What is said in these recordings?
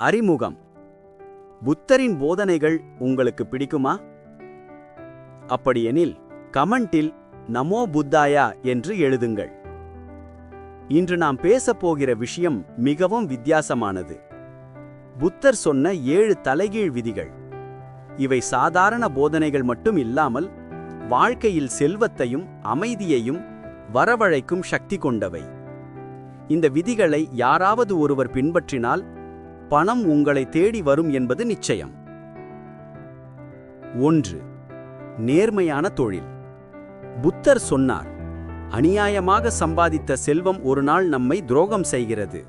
அறிமுகம். புத்தரின் போதனைகள் உங்களுக்கு பிடிக்குமா? அப்படியெனில் கமெண்டில் நமோ புத்தாயா என்று எழுதுங்கள். இன்று நாம் பேசப் போகிற விஷயம் மிகவும் வித்தியாசமானது. புத்தர் சொன்ன ஏழு தலைகீழ் விதிகள். இவை சாதாரண போதனைகள் மட்டும் இல்லாமல் வாழ்க்கையில் செல்வத்தையும் அமைதியையும் வரவழைக்கும் சக்தி கொண்டவை. இந்த விதிகளை யாராவது ஒருவர் பின்பற்றினால் பணம் உங்களை தேடி வரும் என்பது நிச்சயம். ஒன்று நேர்மையான தொழில். புத்தர் சொன்னார் அநியாயமாக சம்பாதித்த செல்வம் ஒரு நாள் நம்மை துரோகம் செய்கிறது.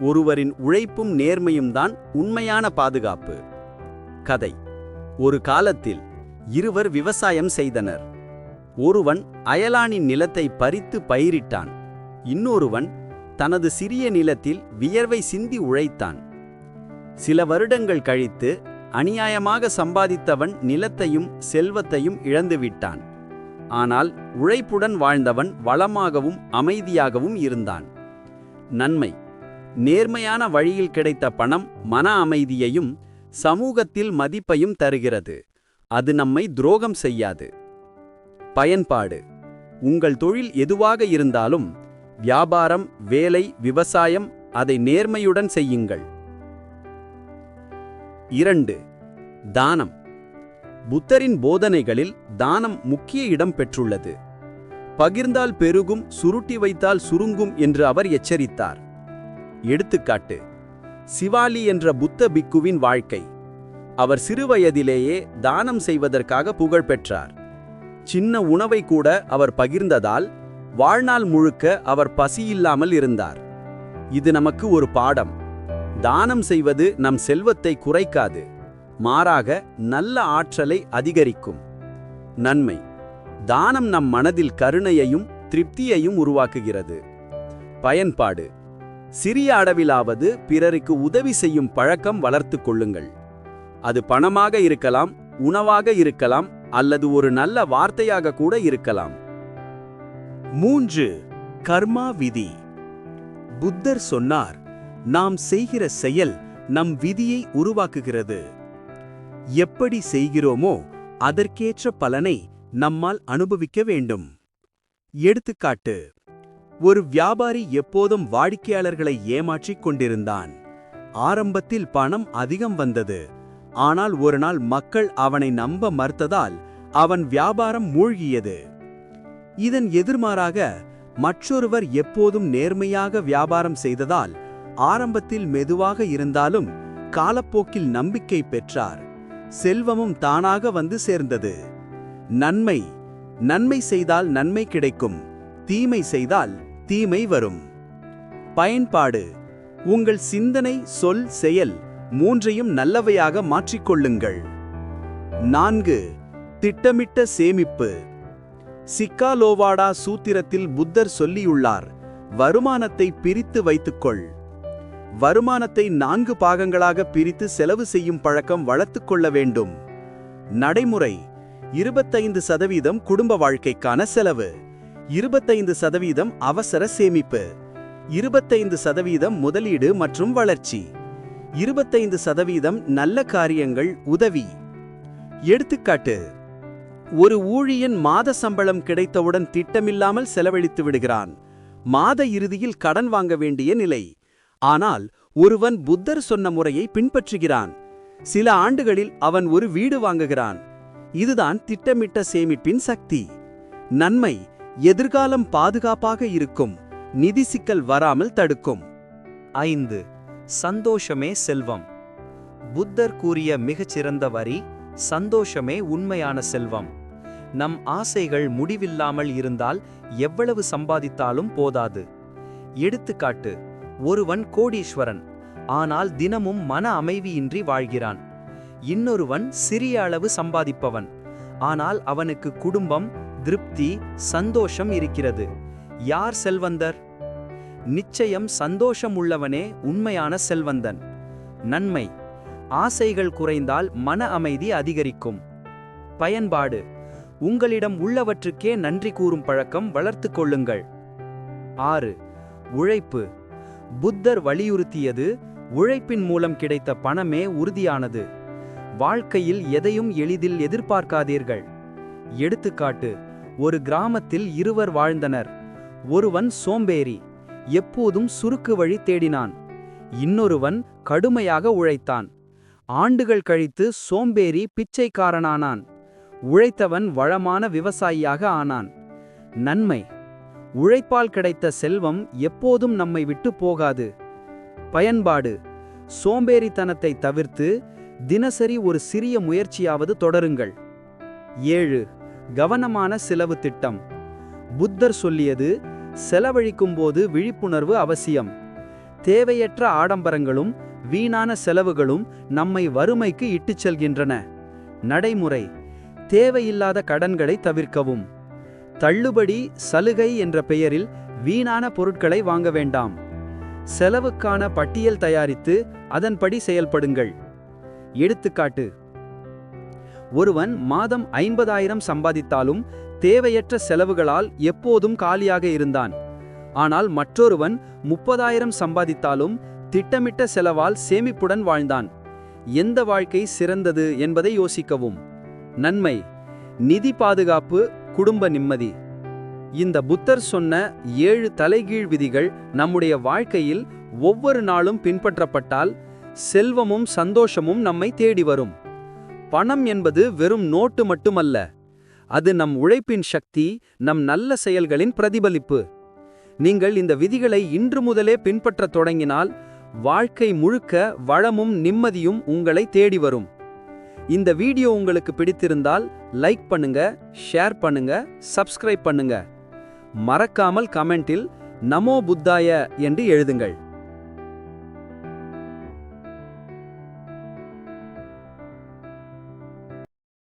ஒருவரின் உழைப்பும் நேர்மையும் தான் உண்மையான பாதுகாப்பு. கதை ஒரு காலத்தில் இருவர் விவசாயம் செய்தனர். ஒருவன் அயலானின் நிலத்தை பறித்து பயிரிட்டான். இன்னொருவன் தனது சிறிய நிலத்தில் வியர்வை சிந்தி உழைத்தான். சில வருடங்கள் கழித்து அநியாயமாக சம்பாதித்தவன் நிலத்தையும் செல்வத்தையும் இழந்துவிட்டான். ஆனால் உழைப்புடன் வாழ்ந்தவன் வளமாகவும் அமைதியாகவும் இருந்தான். நன்மை. நேர்மையான வழியில் கிடைத்த பணம் மன அமைதியையும் சமூகத்தில் மதிப்பையும் தருகிறது. அது நம்மை துரோகம் செய்யாது. பயன்பாடு. உங்கள் தொழில் எதுவாக இருந்தாலும் வியாபாரம் வேலை விவசாயம் அதை நேர்மையுடன் செய்யுங்கள். இரண்டு தானம். புத்தரின் போதனைகளில் தானம் முக்கிய இடம் பெற்றுள்ளது. பகிர்ந்தால் பெருகும் சுருட்டி வைத்தால் சுருங்கும் என்று அவர் எச்சரித்தார். எடுத்துக்காட்டு சிவாலி என்ற புத்த பிக்குவின் வாழ்க்கை. அவர் சிறுவயதிலேயே தானம் செய்வதற்காக புகழ் பெற்றார். சின்ன உணவை கூட அவர் பகிர்ந்ததால் வாழ்நாள் முழுக்க அவர் பசியில்லாமல் இருந்தார். இது நமக்கு ஒரு பாடம். தானம் செய்வது நம் செல்வத்தை குறைக்காது மாறாக நல்ல ஆற்றலை அதிகரிக்கும். நன்மை. தானம் நம் மனதில் கருணையையும் திருப்தியையும் உருவாக்குகிறது. பயன்பாடு. சிறிய அளவிலாவது பிறருக்கு உதவி செய்யும் பழக்கம் வளர்த்து கொள்ளுங்கள். அது பணமாக இருக்கலாம் உணவாக இருக்கலாம் அல்லது ஒரு நல்ல வார்த்தையாக கூட இருக்கலாம். மூன்று. கர்மா விதி. புத்தர் சொன்னார் நாம் செய்கிற செயல் நம் விதியை உருவாக்குகிறது. எப்படி செய்கிறோமோ அதற்கேற்ற பலனை நம்மால் அனுபவிக்க வேண்டும். எடுத்துக்காட்டு ஒரு வியாபாரி எப்போதும் வாடிக்கையாளர்களை ஏமாற்றிக் கொண்டிருந்தான். ஆரம்பத்தில் பணம் அதிகம் வந்தது. ஆனால் ஒரு நாள் மக்கள் அவனை நம்ப மறுத்ததால் அவன் வியாபாரம் மூழ்கியது. இதன் எதிர்மாறாக மற்றொருவர் எப்போதும் நேர்மையாக வியாபாரம் செய்ததால் ஆரம்பத்தில் மெதுவாக இருந்தாலும் காலப்போக்கில் நம்பிக்கை பெற்றார். செல்வமும் தானாக வந்து சேர்ந்தது. நன்மை நன்மை செய்தால் நன்மை கிடைக்கும். தீமை செய்தால் தீமை வரும். பயன்பாடு உங்கள் சிந்தனை சொல் செயல் மூன்றையும் நல்லவையாக மாற்றிக்கொள்ளுங்கள். நான்கு திட்டமிட்ட சேமிப்பு. சிக்காலோவாடா சூத்திரத்தில் புத்தர் சொல்லியுள்ளார் வருமானத்தை பிரித்து வைத்துக்கொள். வருமானத்தை நான்கு பாகங்களாக பிரித்து செலவு செய்யும் பழக்கம் வளர்த்து கொள்ள வேண்டும். நடைமுறை இருபத்தைந்து சதவீதம் குடும்ப வாழ்க்கைக்கான செலவு இருபத்தைந்து சதவீதம் அவசர சேமிப்பு இருபத்தைந்து சதவீதம் முதலீடு மற்றும் வளர்ச்சி இருபத்தைந்து சதவீதம் நல்ல காரியங்கள் உதவி. எடுத்துக்காட்டு ஒரு ஊழியன் மாத சம்பளம் கிடைத்தவுடன் திட்டமில்லாமல் செலவழித்து விடுகிறான். மாத இறுதியில் கடன் வாங்க வேண்டிய நிலை. ஆனால் ஒருவன் புத்தர் சொன்ன முறையை பின்பற்றுகிறான். சில ஆண்டுகளில் அவன் ஒரு வீடு வாங்குகிறான். இதுதான் திட்டமிட்ட சேமிப்பின் சக்தி. நன்மை எதிர்காலம் பாதுகாப்பாக இருக்கும். நிதி சிக்கல் வராமல் தடுக்கும். ஐந்து. சந்தோஷமே செல்வம். புத்தர் கூறிய மிகச்சிறந்த வரி சந்தோஷமே உண்மையான செல்வம். நம் ஆசைகள் முடிவில்லாமல் இருந்தால் எவ்வளவு சம்பாதித்தாலும் போதாது. எடுத்துக்காட்டு ஒருவன் கோடீஸ்வரன் ஆனால் தினமும் மன அமைதியின்றி வாழ்கிறான். இன்னொருவன் சிறிய அளவு சம்பாதிப்பவன் ஆனால் அவனுக்கு குடும்பம் திருப்தி சந்தோஷம் இருக்கிறது. யார் செல்வந்தர்? நிச்சயம் சந்தோஷம் உள்ளவனே உண்மையான செல்வந்தன். நன்மை ஆசைகள் குறைந்தால் மன அமைதி அதிகரிக்கும். பயன்பாடு உங்களிடம் உள்ளவற்றுக்கே நன்றி கூறும் பழக்கம் வளர்த்து கொள்ளுங்கள். ஆறு உழைப்பு புத்தர் வலியுறுத்தியது உழைப்பின் மூலம் கிடைத்த பணமே உறுதியானது. வாழ்க்கையில் எதையும் எளிதில் எதிர்பார்க்காதீர்கள். எடுத்துக்காட்டு ஒரு கிராமத்தில் இருவர் வாழ்ந்தனர். ஒருவன் சோம்பேறி எப்போதும் சுருக்கு வழி தேடினான். இன்னொருவன் கடுமையாக உழைத்தான். ஆண்டுகள் கழித்து சோம்பேறி பிச்சைக்காரனானான். உழைத்தவன் வளமான விவசாயியாக ஆனான். நன்மை உழைப்பால் கிடைத்த செல்வம் எப்போதும் நம்மை விட்டு போகாது. பயன்பாடு. சோம்பேறித்தனத்தை தவிர்த்து தினசரி ஒரு சிறிய முயற்சியாவது தொடருங்கள். ஏழு. கவனமான செலவு திட்டம். புத்தர் சொல்லியது செலவழிக்கும்போது விழிப்புணர்வு அவசியம். தேவையற்ற ஆடம்பரங்களும் வீணான செலவுகளும் நம்மை வறுமைக்கு இட்டுச் செல்கின்றன. நடைமுறை. தேவையில்லாத கடன்களை தவிர்க்கவும். தள்ளுபடி சலுகை என்ற பெயரில் வீணான பொருட்களை வாங்க வேண்டாம். செலவுக்கான பட்டியல் தயாரித்து அதன்படி செயல்படுங்கள். எடுத்துக்காட்டு ஒருவன் மாதம் ஐம்பதாயிரம் சம்பாதித்தாலும் தேவையற்ற செலவுகளால் எப்போதும் காலியாக இருந்தான். ஆனால் மற்றொருவன் முப்பதாயிரம் சம்பாதித்தாலும் திட்டமிட்ட செலவால் சேமிப்புடன் வாழ்ந்தான். எந்த வாழ்க்கை சிறந்தது என்பதை யோசிக்கவும். நன்மை நிதி பாதுகாப்பு குடும்ப நிம்மதி. இந்த புத்தர் சொன்ன ஏழு தலைகீழ் விதிகள் நம்முடைய வாழ்க்கையில் ஒவ்வொரு நாளும் பின்பற்றப்பட்டால் செல்வமும் சந்தோஷமும் நம்மை தேடி வரும். பணம் என்பது வெறும் நோட்டு மட்டுமல்ல. அது நம் உழைப்பின் சக்தி நம் நல்ல செயல்களின் பிரதிபலிப்பு. நீங்கள் இந்த விதிகளை இன்று முதலே பின்பற்றத் தொடங்கினால் வாழ்க்கை முழுக்க வளமும் நிம்மதியும் உங்களை தேடி வரும். இந்த வீடியோ உங்களுக்கு பிடித்திருந்தால் லைக் பண்ணுங்க ஷேர் பண்ணுங்க சப்ஸ்கிரைப் பண்ணுங்க. மறக்காமல் கமெண்டில் நமோ புத்தாய என்று எழுதுங்கள்.